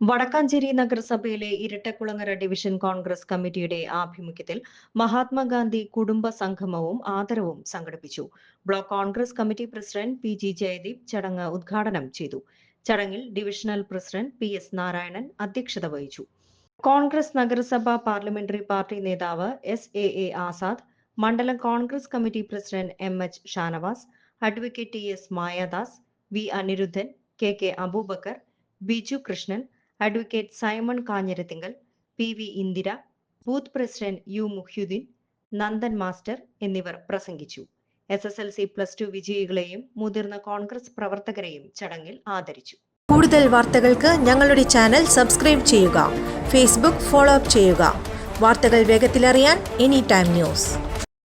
വടക്കാഞ്ചേരി നഗരസഭയിലെ ഇരട്ടക്കുളങ്ങര ഡിവിഷൻ കോൺഗ്രസ് കമ്മിറ്റിയുടെ ആഭിമുഖ്യത്തിൽ മഹാത്മാഗാന്ധി കുടുംബ സംഗമവും ആദരവും സംഘടിപ്പിച്ചു. Block Congress committee president P G Jayadeep ചടങ്ങ് ഉദ്ഘാടനം ചെയ്തു. ചടങ്ങിൽ divisional president P S Narayanan അധ്യക്ഷത വഹിച്ചു. കോൺഗ്രസ് നഗരസഭ പാർലമെന്ററി പാർട്ടി നേതാവ് എസ് എ എ ആസാദ് മണ്ഡലം Congress committee president M H Shanavas advocate T S Mayadas V Aniruddhan K K Abubakar Biju Krishnan advocate Simon Kanjirathinkal P V Indira booth president U Muhyuddin Nandan master എന്നിവർ പ്രസംഗിച്ചു. S S L C plus two വിജയികളെയും മുതിർന്ന കോൺഗ്രസ് പ്രവർത്തകരെയും ചടങ്ങിൽ ആദരിച്ചു. കൂടുതൽ വാർത്തകൾക്ക് ഞങ്ങളുടെ channel subscribe ചെയ്യുക ഫേസ്ബുക്ക് ഫോളോ അപ്പ് ചെയ്യുക. വാർത്തകൾ വേഗത്തിലറിയാൻ എനി ടൈം ന്യൂസ്